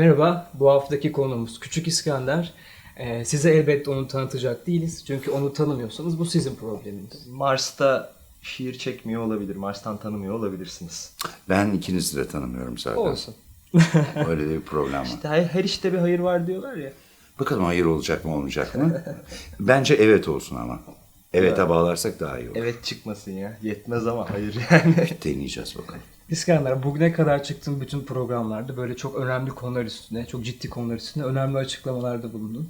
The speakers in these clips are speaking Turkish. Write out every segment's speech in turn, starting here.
Merhaba, bu haftaki konuğumuz Küçük İskender. Ee, size elbette onu tanıtacak değiliz. Çünkü onu tanımıyorsanız bu sizin probleminiz. Mars'ta şiir çekmiyor olabilir. Mars'tan tanımıyor olabilirsiniz. Ben ikinizi de tanımıyorum zaten. Olsun. Öyle de bir problem var. İşte her, her işte bir hayır var diyorlar ya. Bakalım hayır olacak mı olmayacak mı? Bence evet olsun ama. Evet'e bağlarsak daha iyi olur. Evet çıkmasın ya. Yetmez ama hayır yani. Deneyeceğiz bakalım. İskender, bugüne kadar çıktığın bütün programlarda böyle çok önemli konular üstüne, çok ciddi konular üstüne önemli açıklamalarda bulundun.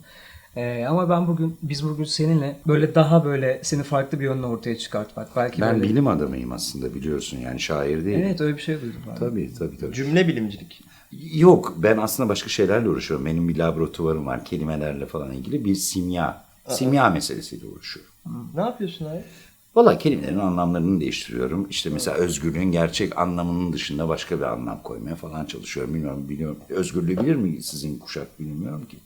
Ee, ama ben bugün, biz bugün seninle böyle daha böyle seni farklı bir yönle ortaya çıkartmak. Belki Ben böyle... bilim adamıyım aslında biliyorsun yani şair değilim. Evet öyle bir şey duydum ben. Tabii tabii tabii. Cümle bilimcilik. Yok ben aslında başka şeylerle uğraşıyorum. Benim bir laboratuvarım var kelimelerle falan ilgili bir simya. Simya meselesiyle uğraşıyorum. Ne yapıyorsun abi? Valla kelimelerin anlamlarını değiştiriyorum. İşte mesela özgürlüğün gerçek anlamının dışında başka bir anlam koymaya falan çalışıyorum. Bilmiyorum, biliyorum. Özgürlüğü bilir mi sizin kuşak bilmiyorum ki.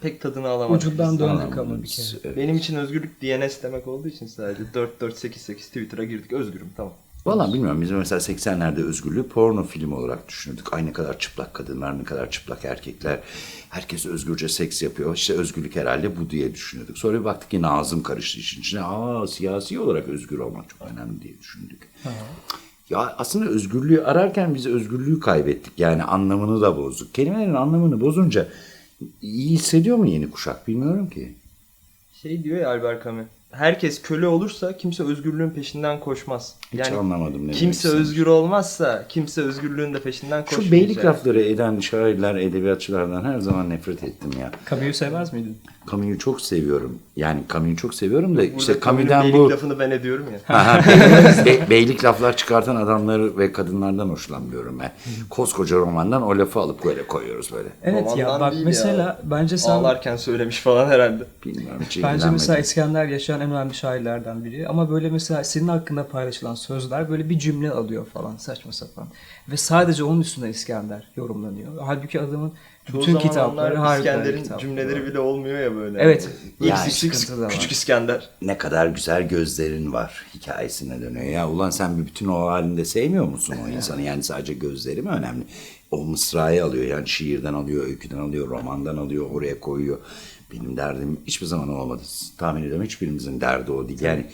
Pek tadını alamadım. Ucundan döndük ama bir kere. evet. Benim için özgürlük DNS demek olduğu için sadece 4488 Twitter'a girdik. Özgürüm tamam. Valla bilmiyorum. Biz mesela 80'lerde özgürlüğü porno film olarak düşünürdük. Ay ne kadar çıplak kadınlar, ne kadar çıplak erkekler. Herkes özgürce seks yapıyor. İşte özgürlük herhalde bu diye düşünüyorduk. Sonra bir baktık ki Nazım karıştı işin içine. Aa siyasi olarak özgür olmak çok önemli diye düşündük. Ya aslında özgürlüğü ararken biz özgürlüğü kaybettik. Yani anlamını da bozduk. Kelimelerin anlamını bozunca iyi hissediyor mu yeni kuşak bilmiyorum ki. Şey diyor ya Albert Camus. Herkes köle olursa kimse özgürlüğün peşinden koşmaz. Hiç anlamadım ne demek Kimse özgür olmazsa kimse özgürlüğün de peşinden koşmayacak. Şu beylik lafları eden şairler, edebiyatçılardan her zaman nefret ettim ya. Camus'u sevmez miydin? Camus'u çok seviyorum. Yani Camus'u çok seviyorum da Burada işte Camus'dan beylik bu lafını ben ediyorum ya. Aha, beylik, be- beylik laflar çıkartan adamları ve kadınlardan hoşlanmıyorum ben. Koskoca romandan o lafı alıp böyle koyuyoruz böyle. Evet ya Romandan bak değil mesela ya. bence sen Ağlarken söylemiş falan herhalde. Bilmiyorum Bence mesela İskender yaşayan en önemli şairlerden biri. Ama böyle mesela senin hakkında paylaşılan sözler böyle bir cümle alıyor falan saçma sapan. Ve sadece onun üstünden İskender yorumlanıyor. Halbuki adamın Çoğu bütün zaman kitapları onlar İskender'in kitaplar. cümleleri bile olmuyor ya böyle. Evet. Yani X, da var. küçük İskender. Ne kadar güzel gözlerin var hikayesine dönüyor. Ya ulan sen bir bütün o halinde sevmiyor musun o insanı? Yani sadece gözleri mi önemli? O mısrayı alıyor yani şiirden alıyor, öyküden alıyor, romandan alıyor, oraya koyuyor. Benim derdim hiçbir zaman olmadı. Tahmin ediyorum hiçbirimizin derdi o değil. Yani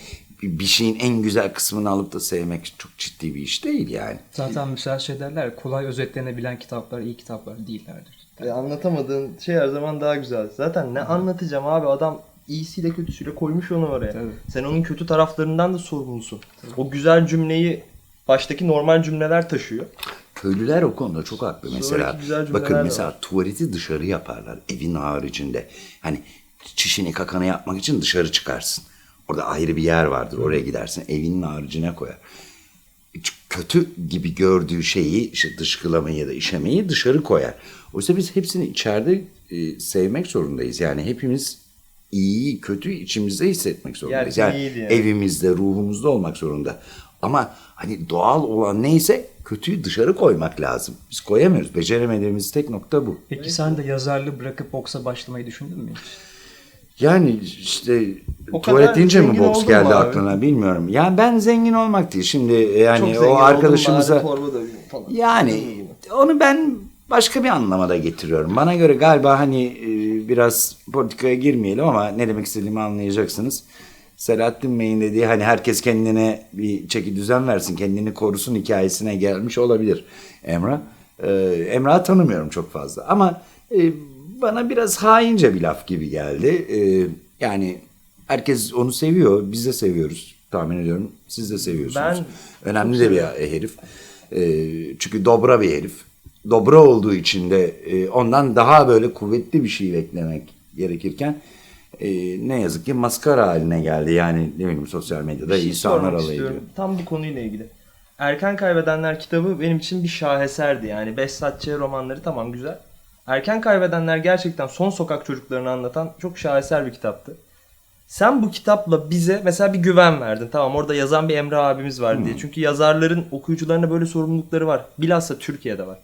bir şeyin en güzel kısmını alıp da sevmek çok ciddi bir iş değil yani. Zaten mesela şey derler kolay özetlenebilen kitaplar iyi kitaplar değillerdir. E, anlatamadığın şey her zaman daha güzel. Zaten ne anlatacağım abi adam iyisiyle kötüsüyle koymuş onu oraya. Tabii. Sen onun kötü taraflarından da sorumlusun. O güzel cümleyi baştaki normal cümleler taşıyor. Köylüler o konuda çok haklı mesela. Bakın mesela var. tuvaleti dışarı yaparlar evin haricinde. Hani çişini kakanı yapmak için dışarı çıkarsın. Orada ayrı bir yer vardır oraya gidersin evinin haricine koyar. Kötü gibi gördüğü şeyi işte dışkılamayı ya da işemeyi dışarı koyar. Oysa biz hepsini içeride e, sevmek zorundayız. Yani hepimiz iyiyi kötü içimizde hissetmek zorundayız. Yani yani. evimizde ruhumuzda olmak zorunda. Ama hani doğal olan neyse kötüyü dışarı koymak lazım. Biz koyamıyoruz. Beceremediğimiz tek nokta bu. Peki sen de yazarlığı bırakıp boksa başlamayı düşündün mü hiç? Yani işte O tuvalet deyince mi boks geldi abi? aklına bilmiyorum. Yani ben zengin olmak değil. Şimdi yani Çok o arkadaşımıza falan. yani onu ben başka bir anlamada getiriyorum. Bana göre galiba hani e, biraz politikaya girmeyelim ama ne demek istediğimi anlayacaksınız. Selahattin Bey'in dediği hani herkes kendine bir çeki düzen versin, kendini korusun hikayesine gelmiş olabilir Emrah. Ee, Emrah'ı tanımıyorum çok fazla ama e, bana biraz haince bir laf gibi geldi. Ee, yani herkes onu seviyor, biz de seviyoruz tahmin ediyorum. Siz de seviyorsunuz. Ben Önemli de bir herif. Ee, çünkü dobra bir herif. Dobra olduğu için de e, ondan daha böyle kuvvetli bir şey beklemek gerekirken e, ne yazık ki maskara haline geldi. Yani ne bileyim sosyal medyada Bir şey insanlar alay ediyor. Tam bu konuyla ilgili. Erken Kaybedenler kitabı benim için bir şaheserdi. Yani Behzat Ç. romanları tamam güzel. Erken Kaybedenler gerçekten son sokak çocuklarını anlatan çok şaheser bir kitaptı. Sen bu kitapla bize mesela bir güven verdin. Tamam orada yazan bir Emre abimiz var diye. Çünkü yazarların okuyucularına böyle sorumlulukları var. Bilhassa Türkiye'de var.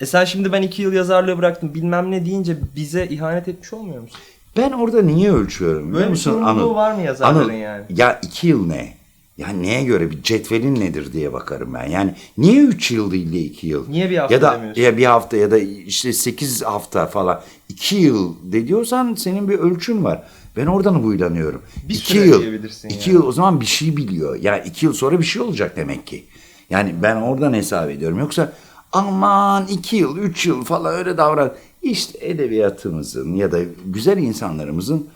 E sen şimdi ben iki yıl yazarlığı bıraktım bilmem ne deyince bize ihanet etmiş olmuyor musun? Ben orada niye ölçüyorum biliyor Böyle bir musun sorumluluğu Anıl? var mı yazarların Anıl, yani? Ya iki yıl ne? Yani neye göre bir cetvelin nedir diye bakarım ben. Yani niye 3 yıl değil de 2 yıl? Niye bir hafta ya da, demiyorsun? Ya bir hafta ya da işte 8 hafta falan. 2 yıl de diyorsan senin bir ölçün var. Ben oradan huylanıyorum. Bir 2 süre yıl. diyebilirsin 2 yani. yıl o zaman bir şey biliyor. Yani 2 yıl sonra bir şey olacak demek ki. Yani ben oradan hesap ediyorum. Yoksa aman 2 yıl, 3 yıl falan öyle davran. İşte edebiyatımızın ya da güzel insanlarımızın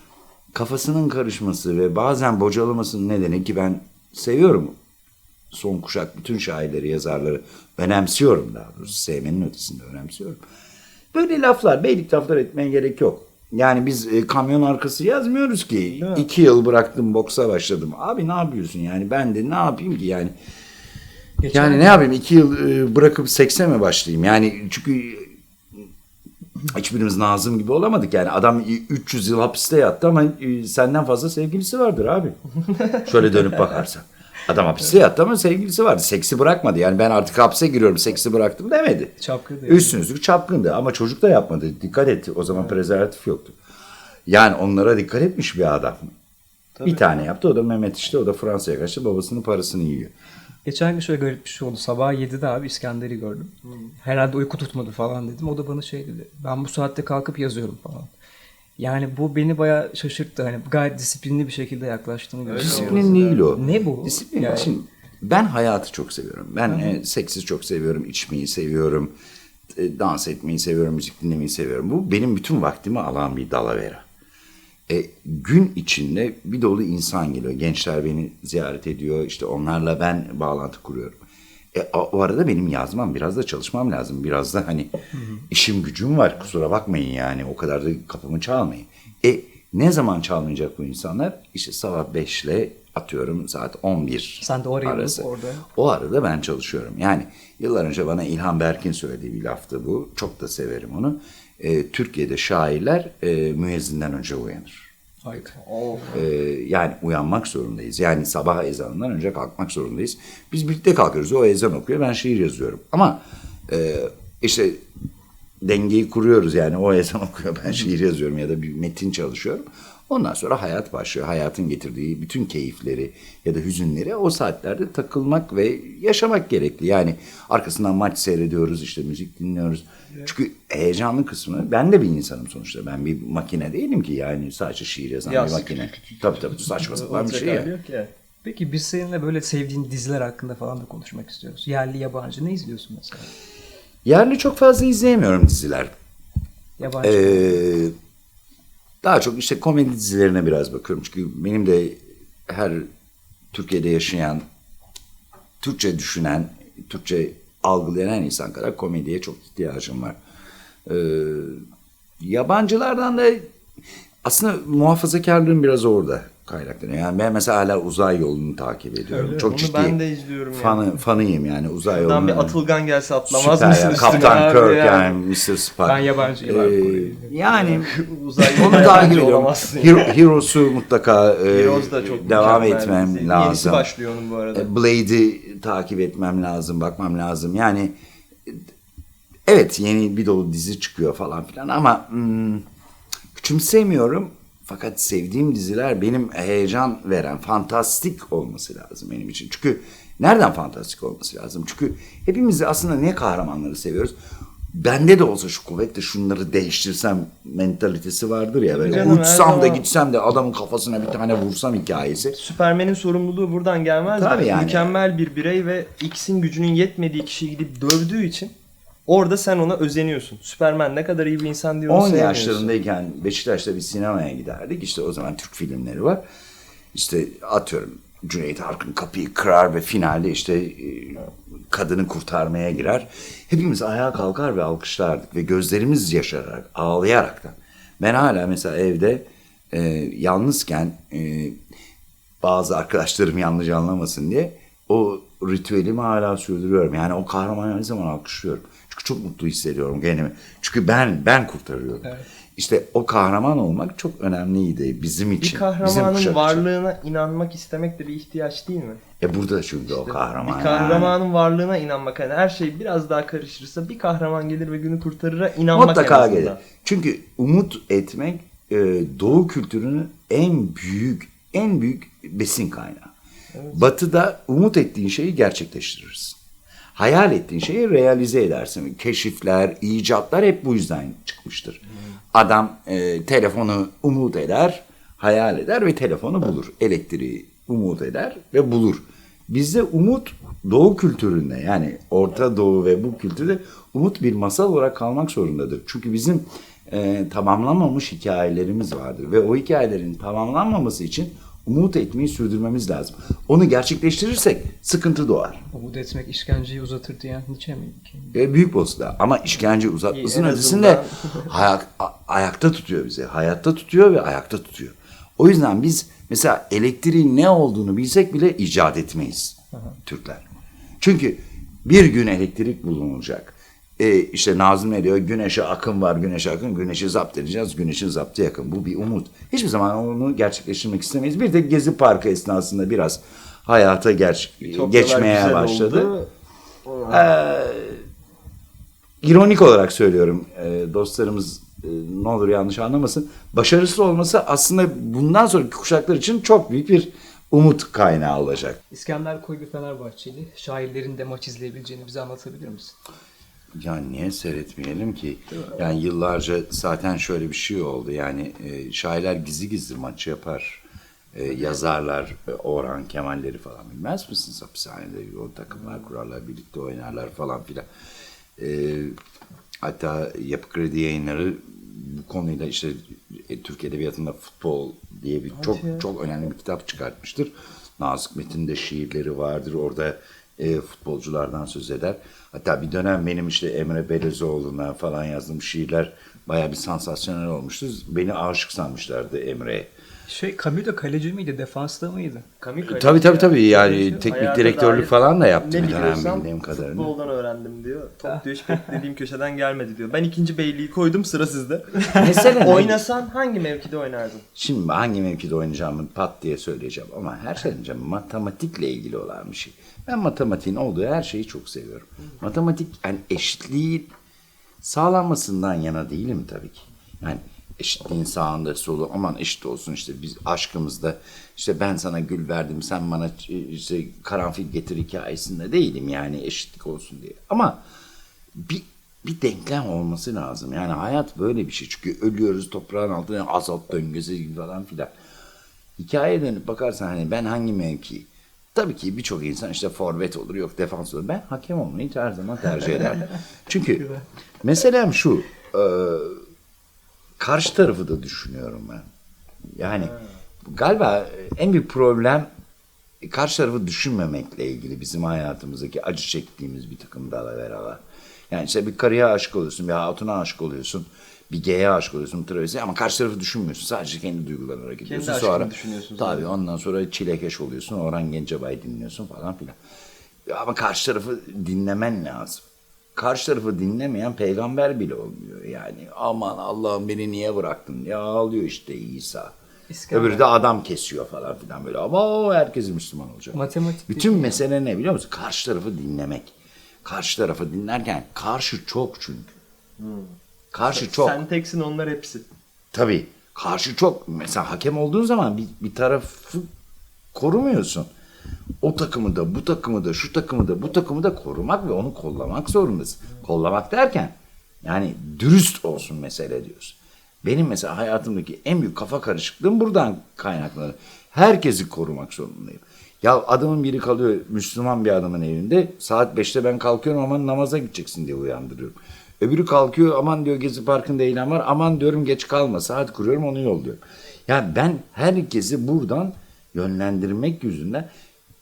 kafasının karışması ve bazen bocalamasının nedeni ki ben seviyorum son kuşak bütün şairleri, yazarları önemsiyorum daha doğrusu. Sevmenin ötesinde önemsiyorum. Böyle laflar, beylik laflar etmeye gerek yok. Yani biz e, kamyon arkası yazmıyoruz ki. mi? iki yıl bıraktım, boksa başladım. Abi ne yapıyorsun yani? Ben de ne yapayım ki yani? Geçen Yani ne yapayım? iki yıl e, bırakıp sekse mi başlayayım? Yani çünkü hiçbirimiz Nazım gibi olamadık. Yani adam 300 yıl hapiste yattı ama e, senden fazla sevgilisi vardır abi. Şöyle dönüp bakarsan. Adam hapiste yattı ama sevgilisi vardı. Seksi bırakmadı. Yani ben artık hapse giriyorum, seksi bıraktım demedi. Çapkındı. Üstünüzlük çapkındı ama çocuk da yapmadı. Dikkat etti. O zaman prezervatif yoktu. Yani onlara dikkat etmiş bir adam. bir tane yaptı. O da Mehmet işte. O da Fransa'ya kaçtı. Babasının parasını yiyor. Geçen gün şöyle garip bir şey oldu. Sabah 7'de abi İskender'i gördüm. Herhalde uyku tutmadı falan dedim. O da bana şey dedi. Ben bu saatte kalkıp yazıyorum falan. Yani bu beni bayağı şaşırttı. Hani gayet disiplinli bir şekilde yaklaştığını gösteriyor. Disiplin değil o. Ne bu? Disiplin. Yani- Şimdi ben hayatı çok seviyorum. Ben e, seksi çok seviyorum, içmeyi seviyorum, e, dans etmeyi seviyorum, müzik dinlemeyi seviyorum. Bu benim bütün vaktimi alan bir dalavera. E, gün içinde bir dolu insan geliyor. Gençler beni ziyaret ediyor. İşte onlarla ben bağlantı kuruyorum. E, o arada benim yazmam, biraz da çalışmam lazım. Biraz da hani işim gücüm var. Kusura bakmayın yani. O kadar da kapımı çalmayın. E ne zaman çalmayacak bu insanlar? İşte sabah 5 ile atıyorum saat 11 Sen de oraya arası. orada. O arada ben çalışıyorum. Yani yıllar önce bana İlhan Berk'in söylediği bir laftı bu. Çok da severim onu. E, Türkiye'de şairler e, müezzinden önce uyanır. Ee, yani uyanmak zorundayız. Yani sabah ezanından önce kalkmak zorundayız. Biz birlikte kalkıyoruz. O ezan okuyor, ben şiir yazıyorum. Ama e, işte dengeyi kuruyoruz yani. O ezan okuyor, ben şiir yazıyorum ya da bir metin çalışıyorum. Ondan sonra hayat başlıyor. Hayatın getirdiği bütün keyifleri ya da hüzünleri o saatlerde takılmak ve yaşamak gerekli. Yani arkasından maç seyrediyoruz, işte müzik dinliyoruz. Çünkü heyecanlı kısmı, ben de bir insanım sonuçta. Ben bir makine değilim ki yani sadece şiir yazan Yaz. bir makine. Tabii tabii saçma sapan bir şey ya. ya. Peki biz seninle böyle sevdiğin diziler hakkında falan da konuşmak istiyoruz. Yerli, yabancı ne izliyorsun mesela? Yerli çok fazla izleyemiyorum diziler. Yabancı. Ee, daha çok işte komedi dizilerine biraz bakıyorum. Çünkü benim de her Türkiye'de yaşayan, Türkçe düşünen, Türkçe algılayan insan kadar komediye çok ihtiyacım var. Ee, yabancılardan da aslında muhafazakarlığım biraz orada kaynaklanıyor. Yani ben mesela hala uzay yolunu takip ediyorum. Öyle, çok onu ciddi. ben de izliyorum yani. Fanı, fanıyım yani uzay Buradan yolunu. bir Atılgan gelse atlamaz Süper mısın ya. üstüne Kaptan Kirk ya? yani Mr. Spock. Ben yabancıyım abi, Ee, yani Uzay onu takip yabancı ediyorum. Hero, Heroes'u mutlaka e, Heroes da çok devam etmem. Yenisi lazım. başlıyor onun bu arada. E, Blade'i takip etmem lazım, bakmam lazım. Yani evet yeni bir dolu dizi çıkıyor falan filan ama hmm, küçümsemiyorum. Fakat sevdiğim diziler benim heyecan veren, fantastik olması lazım benim için. Çünkü nereden fantastik olması lazım? Çünkü hepimiz de aslında ne kahramanları seviyoruz? Bende de olsa şu kuvvetle şunları değiştirsem mentalitesi vardır ya. Böyle Canım, uçsam da zaman- gitsem de adamın kafasına bir tane vursam hikayesi. Süpermen'in sorumluluğu buradan gelmez Tabii yani. Mükemmel bir birey ve X'in gücünün yetmediği kişiyi gidip dövdüğü için orada sen ona özeniyorsun. Süpermen ne kadar iyi bir insan diye onu 10 sevmiyorsun. yaşlarındayken Beşiktaş'ta bir sinemaya giderdik. İşte o zaman Türk filmleri var. İşte atıyorum Cüneyt Arkın kapıyı kırar ve finalde işte e, kadını kurtarmaya girer. Hepimiz ayağa kalkar ve alkışlardık ve gözlerimiz yaşararak, ağlayaraktan. Ben hala mesela evde e, yalnızken e, bazı arkadaşlarım yanlış anlamasın diye o ritüelimi hala sürdürüyorum. Yani o kahramanı her zaman alkışlıyorum. Çünkü çok mutlu hissediyorum kendimi. Çünkü ben ben kurtarıyorum. İşte o kahraman olmak çok önemliydi bizim için. Bir bizim kahramanın için. varlığına inanmak istemek de bir ihtiyaç değil mi? E burada çünkü o kahraman. Bir kahramanın varlığına inanmak. Yani her şey biraz daha karışırsa bir kahraman gelir ve günü kurtarır'a yani. inanmak Mutlaka gelir. Çünkü umut etmek e, Doğu kültürünün en büyük en büyük besin kaynağı. Batı'da umut ettiğin şeyi gerçekleştirirsin. Hayal ettiğin şeyi realize edersin. Keşifler, icatlar hep bu yüzden çıkmıştır. Adam e, telefonu umut eder, hayal eder ve telefonu bulur. Elektriği umut eder ve bulur. Bizde umut doğu kültüründe yani Orta Doğu ve bu kültürde umut bir masal olarak kalmak zorundadır. Çünkü bizim e, tamamlanmamış hikayelerimiz vardır ve o hikayelerin tamamlanmaması için umut etmeyi sürdürmemiz lazım. Onu gerçekleştirirsek sıkıntı doğar. Umut etmek işkenceyi uzatır diyen Nietzsche miydi ki? Ve büyük bozda ama işkence uzatmasının ötesinde ayak, ayakta tutuyor bizi. Hayatta tutuyor ve ayakta tutuyor. O yüzden biz mesela elektriğin ne olduğunu bilsek bile icat etmeyiz Türkler. Çünkü bir gün elektrik bulunacak. E, işte Nazım ne diyor? Güneşe akım var, güneşe akım. Güneşi zapt edeceğiz, güneşin zaptı yakın. Bu bir umut. Hiçbir zaman onu gerçekleştirmek istemeyiz. Bir tek Gezi Parkı esnasında biraz hayata ger- Çok geçmeye başladı. oldu. İronik olarak söylüyorum e, dostlarımız e, ne olur yanlış anlamasın. Başarısız olması aslında bundan sonraki kuşaklar için çok büyük bir umut kaynağı olacak. İskender Koy bir Fenerbahçeli. Şairlerin de maç izleyebileceğini bize anlatabilir misin? Ya niye seyretmeyelim ki? Yani yıllarca zaten şöyle bir şey oldu. Yani e, şairler gizli gizli maç yapar. E, yazarlar, e, Orhan Kemalleri falan bilmez misiniz? Hapishanede o takımlar kurarlar, birlikte oynarlar falan filan. E, hatta Yapı Kredi yayınları bu konuyla işte e, Türk Edebiyatı'nda futbol diye bir çok çok önemli bir kitap çıkartmıştır. Nazık Metin'de şiirleri vardır. Orada e, futbolculardan söz eder. Hatta bir dönem benim işte Emre Belezoğlu'na falan yazdığım şiirler bayağı bir sansasyonel olmuştu. Beni aşık sanmışlardı Emre'ye. Şey da kaleci miydi? Defansta mıydı? Kamikaze Tabii tabii tabii yani Hayata teknik direktörlük falan da yaptı bir dönem bildiğim kadarıyla. Futboldan öğrendim diyor. Top diyor hiç beklediğim köşeden gelmedi diyor. Ben ikinci beyliği koydum sıra sizde. Mesele ne? Oynasan hangi mevkide oynardın? Şimdi hangi mevkide oynayacağımı pat diye söyleyeceğim ama her şeyden önce matematikle ilgili olan bir şey. Ben matematiğin olduğu her şeyi çok seviyorum. Matematik yani eşitliği sağlanmasından yana değilim tabii ki. Yani eşitliğin sağında solu aman eşit olsun işte biz aşkımızda işte ben sana gül verdim sen bana işte karanfil getir hikayesinde değilim yani eşitlik olsun diye. Ama bir bir denklem olması lazım. Yani hayat böyle bir şey. Çünkü ölüyoruz toprağın altında azot döngüsü gibi falan filan. Hikayeye dönüp bakarsan hani ben hangi mevki? Tabii ki birçok insan işte forvet olur yok defans olur. Ben hakem olmayı her zaman tercih ederim. Çünkü meselem şu. e, karşı tarafı da düşünüyorum ben. Yani galiba en büyük problem karşı tarafı düşünmemekle ilgili bizim hayatımızdaki acı çektiğimiz bir takım dalaveralar. Yani işte bir karıya aşık oluyorsun, bir hatuna aşık oluyorsun, bir G'ye aşık oluyorsun, travesti ama karşı tarafı düşünmüyorsun. Sadece kendi duygularına ediyorsun. aşkını Sonra, düşünüyorsun Tabii zaten. ondan sonra çilekeş oluyorsun, Orhan Gencebay dinliyorsun falan filan. Ama karşı tarafı dinlemen lazım. Karşı tarafı dinlemeyen peygamber bile olmuyor yani. Aman Allah'ım beni niye bıraktın? Ya ağlıyor işte İsa. İskender. Öbürü de adam kesiyor falan filan böyle. Ama o herkes Müslüman olacak. Matematik Bütün mesele ne biliyor musun? Karşı tarafı dinlemek. Karşı tarafı dinlerken karşı çok çünkü. Karşı çok. Sen teksin onlar hepsi. Tabii. Karşı çok. Mesela hakem olduğun zaman bir, bir tarafı korumuyorsun. O takımı da, bu takımı da, şu takımı da, bu takımı da korumak ve onu kollamak zorundasın. Kollamak derken yani dürüst olsun mesele diyorsun. Benim mesela hayatımdaki en büyük kafa karışıklığım buradan kaynaklanır. Herkesi korumak zorundayım. Ya adamın biri kalıyor Müslüman bir adamın evinde. Saat 5'te ben kalkıyorum aman namaza gideceksin diye uyandırıyorum. Öbürü kalkıyor aman diyor Gezi Parkı'nda eylem var. Aman diyorum geç kalma saat kuruyorum onu yolluyorum. Ya ben herkesi buradan yönlendirmek yüzünden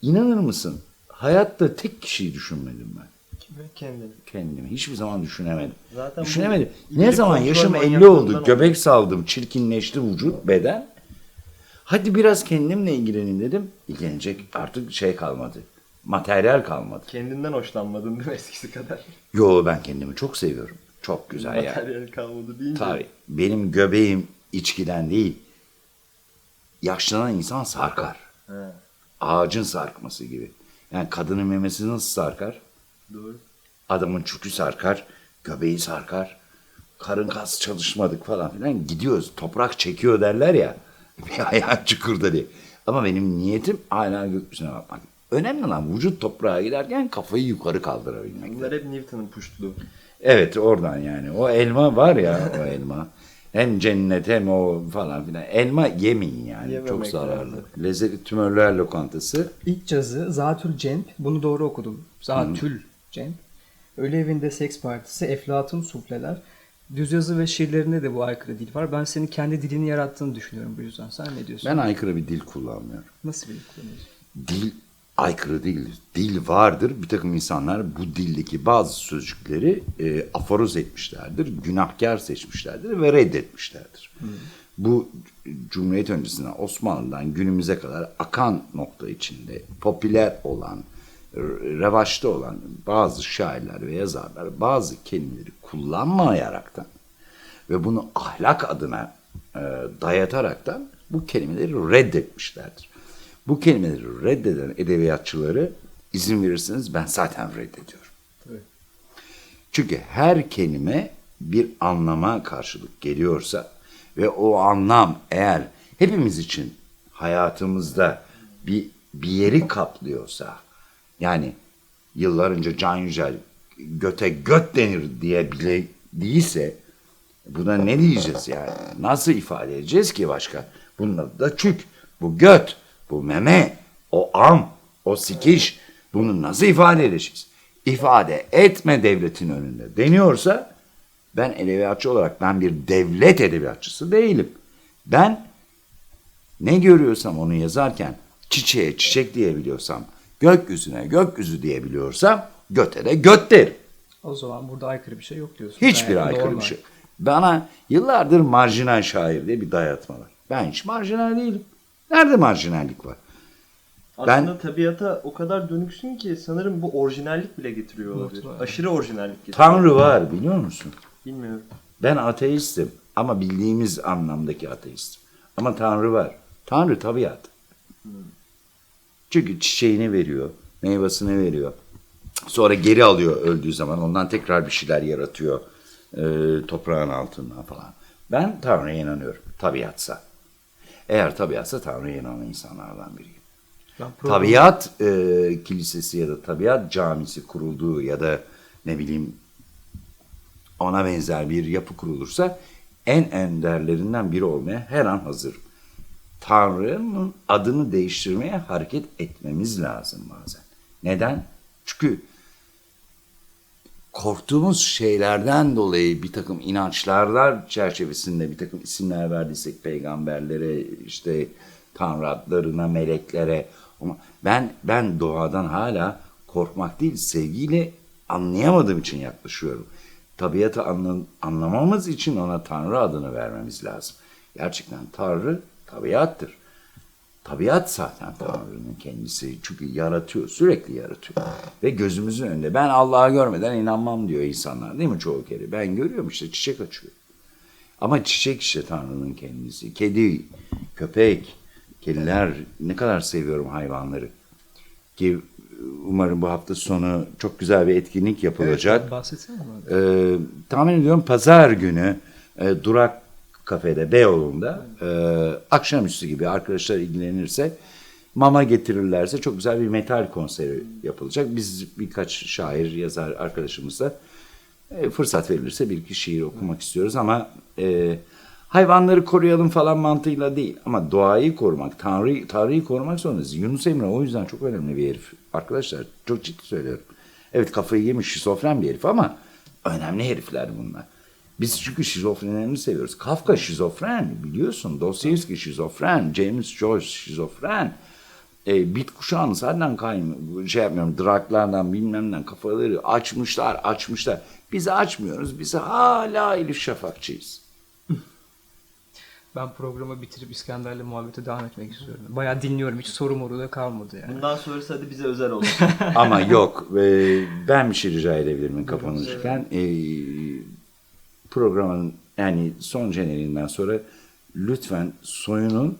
inanır mısın? Hayatta tek kişiyi düşünmedim ben. Kimi? Kendini. Kendimi hiçbir zaman düşünemedim. Zaten düşünemedim. Ne zaman yaşım 50 manyaklığından oldu, göbek saldım, çirkinleşti vücut, beden. Hadi biraz kendimle ilgilenin dedim. İlgilenecek artık şey kalmadı. Materyal kalmadı. Kendinden hoşlanmadın değil mi eskisi kadar? Yo ben kendimi çok seviyorum. Çok güzel yani. Materyal kalmadı deyince. Tabii. Benim göbeğim içkiden değil. Yaşlanan insan sarkar. He, Ağacın sarkması gibi. Yani kadının memesi nasıl sarkar? doğru. Adamın çükü sarkar, göbeği sarkar. Karın kas çalışmadık falan filan. Gidiyoruz. Toprak çekiyor derler ya. Bir ayağı çukurda diye. Ama benim niyetim hala gökyüzüne bakmak. Önemli olan vücut toprağa giderken kafayı yukarı kaldırabilmek. Bunlar hep Newton'un puştluğu. Evet oradan yani. O elma var ya o elma. Hem cennet hem o falan filan. Elma yemeyin yani. Yememek Çok zararlı. lazım. Lezzetli tümörler lokantası. İlk cazı Zatül Cemp. Bunu doğru okudum. Zatül Cemp. Ölü evinde seks partisi, Eflatun sufleler. Düz yazı ve şiirlerinde de bu aykırı dil var. Ben senin kendi dilini yarattığını düşünüyorum bu yüzden. Sen ne diyorsun? Ben aykırı bir dil kullanmıyorum. Nasıl bir dil kullanıyorsun? Dil aykırı değildir. Dil vardır. Bir takım insanlar bu dildeki bazı sözcükleri e, aforoz etmişlerdir. Günahkar seçmişlerdir ve reddetmişlerdir. Bu Cumhuriyet öncesinden Osmanlı'dan günümüze kadar akan nokta içinde popüler olan, re- revaçta olan bazı şairler ve yazarlar bazı kelimeleri kullanmayaraktan ve bunu ahlak adına e, dayataraktan bu kelimeleri reddetmişlerdir. Bu kelimeleri reddeden edebiyatçıları izin verirseniz ben zaten reddediyorum. Tabii. Çünkü her kelime bir anlama karşılık geliyorsa ve o anlam eğer hepimiz için hayatımızda bir bir yeri kaplıyorsa yani yıllar önce Can Yücel göte göt denir diye bile değilse buna ne diyeceğiz yani? Nasıl ifade edeceğiz ki başka? Bunun adı da çük, bu göt, bu meme, o am, o sikiş. Bunu nasıl ifade edeceğiz? İfade etme devletin önünde deniyorsa ben edebiyatçı olarak ben bir devlet edebiyatçısı değilim. Ben ne görüyorsam onu yazarken çiçeğe çiçek diyebiliyorsam, gökyüzüne gökyüzü diyebiliyorsam göte de göt derim. O zaman burada aykırı bir şey yok diyorsun. Hiçbir Gayet aykırı normal. bir şey. Bana yıllardır marjinal şair diye bir dayatma var. Ben hiç marjinal değilim. Nerede marjinallik var? Aslında tabiata o kadar dönüksün ki sanırım bu orijinallik bile getiriyor olabilir. Muhtemelen. Aşırı orijinallik getiriyor. Tanrı var biliyor musun? Bilmiyorum. Ben ateistim ama bildiğimiz anlamdaki ateistim. Ama Tanrı var. Tanrı tabiat. Çünkü çiçeğini veriyor, meyvasını veriyor. Sonra geri alıyor öldüğü zaman. Ondan tekrar bir şeyler yaratıyor e, toprağın altından falan. Ben Tanrı'ya inanıyorum. Tabiatsa. Eğer tabiatsa Tanrı'ya inanan insanlardan biriyim. Tabiat e, kilisesi ya da tabiat camisi kurulduğu ya da ne bileyim ona benzer bir yapı kurulursa en enderlerinden biri olmaya her an hazırım. Tanrı'nın adını değiştirmeye hareket etmemiz lazım bazen. Neden? Çünkü korktuğumuz şeylerden dolayı bir takım inançlar çerçevesinde bir takım isimler verdiysek peygamberlere işte tanrı adlarına meleklere ama ben ben doğadan hala korkmak değil sevgiyle anlayamadığım için yaklaşıyorum. Tabiatı anla- anlamamız için ona tanrı adını vermemiz lazım. Gerçekten tanrı tabiattır. Tabiat zaten Tanrı'nın kendisi. Çünkü yaratıyor, sürekli yaratıyor. Ve gözümüzün önünde. Ben Allah'ı görmeden inanmam diyor insanlar değil mi çoğu kere? Ben görüyorum işte çiçek açıyor. Ama çiçek işte Tanrı'nın kendisi. Kedi, köpek, kediler ne kadar seviyorum hayvanları. Ki umarım bu hafta sonu çok güzel bir etkinlik yapılacak. Evet, bahsetsene. Ee, tahmin ediyorum pazar günü e, Durak Kafede Beyoğlu'nda e, akşamüstü gibi arkadaşlar ilgilenirse mama getirirlerse çok güzel bir metal konseri yapılacak. Biz birkaç şair, yazar arkadaşımızla e, fırsat verilirse bir iki şiir okumak istiyoruz ama e, hayvanları koruyalım falan mantığıyla değil ama doğayı korumak, Tanrı'yı Tanrı'yı korumak zorundayız. Yunus Emre o yüzden çok önemli bir herif. Arkadaşlar çok ciddi söylüyorum. Evet kafayı yemiş şizofren bir herif ama önemli herifler bunlar. Biz çünkü şizofrenlerini seviyoruz. Kafka şizofren biliyorsun. Dostoyevski şizofren. James Joyce şizofren. E, bit kuşağını senden kaym şey yapmıyorum. Draklardan bilmem ne kafaları açmışlar açmışlar. Biz açmıyoruz. Biz hala Elif Şafakçıyız. Ben programı bitirip İskender'le muhabbete devam etmek istiyorum. Bayağı dinliyorum. Hiç soru moru da kalmadı yani. Bundan sonrası hadi bize özel olsun. Ama yok. e, ben bir şey rica edebilir miyim kafanı çıkan? E, programın yani son jeneriğinden sonra lütfen soyunun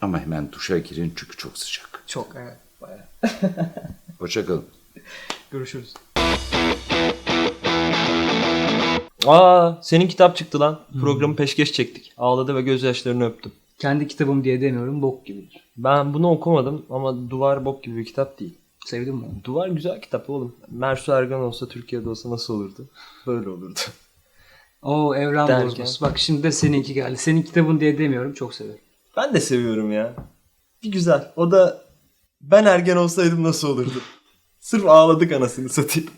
ama hemen duşa girin çünkü çok sıcak. Çok evet. Bayağı. Hoşçakalın. Görüşürüz. Aa senin kitap çıktı lan. Programı peşkeş çektik. Ağladı ve gözyaşlarını öptüm. Kendi kitabım diye demiyorum bok gibidir. Ben bunu okumadım ama Duvar bok gibi bir kitap değil. Sevdin mi? Duvar güzel kitap oğlum. Mersu Ergan olsa Türkiye'de olsa nasıl olurdu? Böyle olurdu. Oo evren Derken? bozması. Bak şimdi de seninki geldi. Senin kitabın diye demiyorum çok severim. Ben de seviyorum ya. Bir güzel. O da ben ergen olsaydım nasıl olurdu? Sırf ağladık anasını satayım.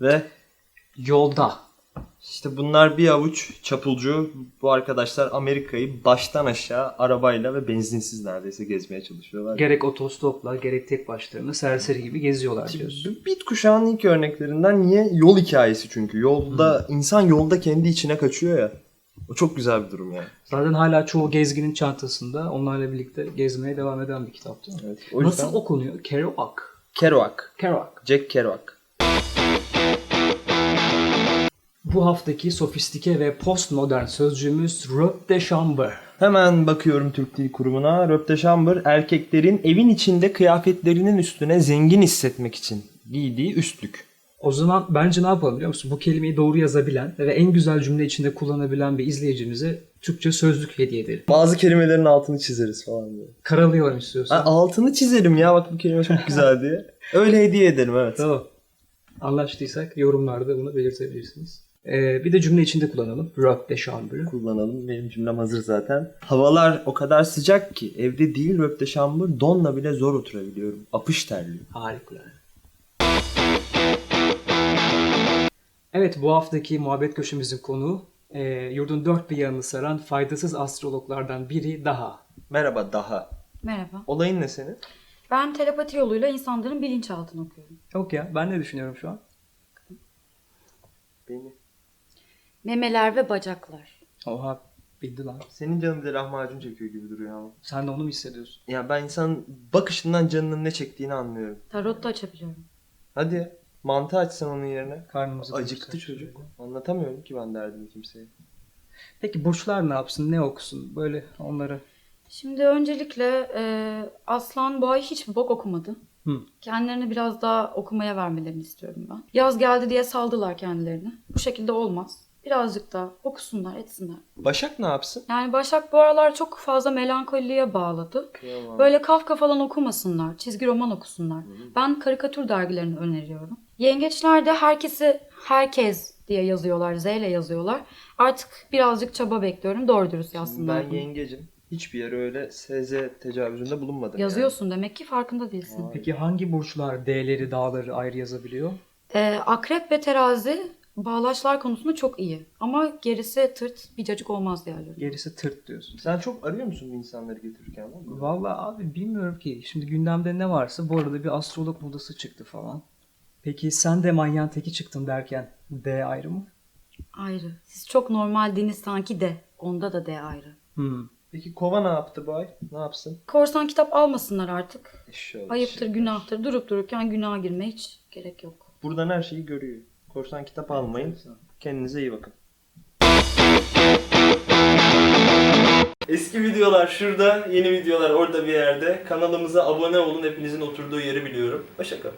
Ve Yolda. İşte bunlar bir avuç çapulcu. Bu arkadaşlar Amerika'yı baştan aşağı arabayla ve benzinsiz neredeyse gezmeye çalışıyorlar. Gerek otostopla gerek tek başlarına serseri gibi geziyorlar diyorsun. Bit kuşağının ilk örneklerinden niye? Yol hikayesi çünkü. Yolda insan yolda kendi içine kaçıyor ya. O çok güzel bir durum yani. Zaten hala çoğu gezginin çantasında onlarla birlikte gezmeye devam eden bir kitap değil mi? Evet, o yüzden Nasıl okunuyor? Kerouac. Kerouac. Kerouac. Jack Kerouac. Bu haftaki sofistike ve postmodern sözcüğümüz chambre. Hemen bakıyorum Türk Dil Kurumu'na. Röpteşambır erkeklerin evin içinde kıyafetlerinin üstüne zengin hissetmek için giydiği üstlük. O zaman bence ne yapalım biliyor musun? Bu kelimeyi doğru yazabilen ve en güzel cümle içinde kullanabilen bir izleyicimize Türkçe sözlük hediye edelim. Bazı kelimelerin altını çizeriz falan diye. Karalayalım istiyorsan. Ha, altını çizelim ya bak bu kelime çok güzel diye. Öyle hediye edelim evet. Tamam. Anlaştıysak yorumlarda bunu belirtebilirsiniz. Ee, bir de cümle içinde kullanalım. Robe de chambre. Kullanalım. Benim cümlem hazır zaten. Havalar o kadar sıcak ki evde değil röpteşambır donla bile zor oturabiliyorum. Apış terliyor. Harikulade. Evet bu haftaki muhabbet köşemizin konuğu e, yurdun dört bir yanını saran faydasız astrologlardan biri daha. Merhaba daha. Merhaba. Olayın ne senin? Ben telepati yoluyla insanların bilinçaltını okuyorum. Yok ya ben ne düşünüyorum şu an? Beni. Memeler ve bacaklar. Oha bildi lan. Senin canın bir de lahmacun çekiyor gibi duruyor ama. Sen de onu mu hissediyorsun? Ya ben insanın bakışından canının ne çektiğini anlıyorum. Tarot da açabiliyorum. Hadi mantı açsan onun yerine. Karnımızı Acıktı doyursak. çocuk. Anlatamıyorum ki ben derdimi kimseye. Peki burçlar ne yapsın ne okusun böyle onları. Şimdi öncelikle e, Aslan Boğay hiçbir bok okumadı. Hı. Kendilerini biraz daha okumaya vermelerini istiyorum ben. Yaz geldi diye saldılar kendilerini. Bu şekilde olmaz. Birazcık daha okusunlar, etsinler. Başak ne yapsın? Yani Başak bu aralar çok fazla melankoliye bağladı. Kıyamam. Böyle Kafka falan okumasınlar. Çizgi roman okusunlar. Ben karikatür dergilerini öneriyorum. Yengeçlerde herkesi herkes diye yazıyorlar. Z ile yazıyorlar. Artık birazcık çaba bekliyorum. Doğru dürüst yazsınlar. Ben bunu. yengecim. Hiçbir yere öyle SZ tecavüzünde bulunmadım. Yazıyorsun demek ki farkında değilsin. Peki hangi burçlar D'leri dağları ayrı yazabiliyor? Ee, akrep ve terazi bağlaçlar konusunda çok iyi. Ama gerisi tırt bir cacık olmaz diğerleri. Gerisi tırt diyorsun. Sen çok arıyor musun bu insanları getirirken? lan? Vallahi abi bilmiyorum ki. Şimdi gündemde ne varsa bu arada bir astrolog modası çıktı falan. Peki sen de manyan teki çıktın derken D ayrı mı? Ayrı. Siz çok normal deniz sanki de. Onda da de ayrı. Hmm. Peki kova ne yaptı bu ay? Ne yapsın? Korsan kitap almasınlar artık. Eşşoğlu Ayıptır, eşek. günahtır. Durup dururken günaha girmeye hiç gerek yok. Buradan her şeyi görüyor. Korsan kitap almayın. Kendinize iyi bakın. Eski videolar şurada, yeni videolar orada bir yerde. Kanalımıza abone olun. Hepinizin oturduğu yeri biliyorum. Hoşçakalın.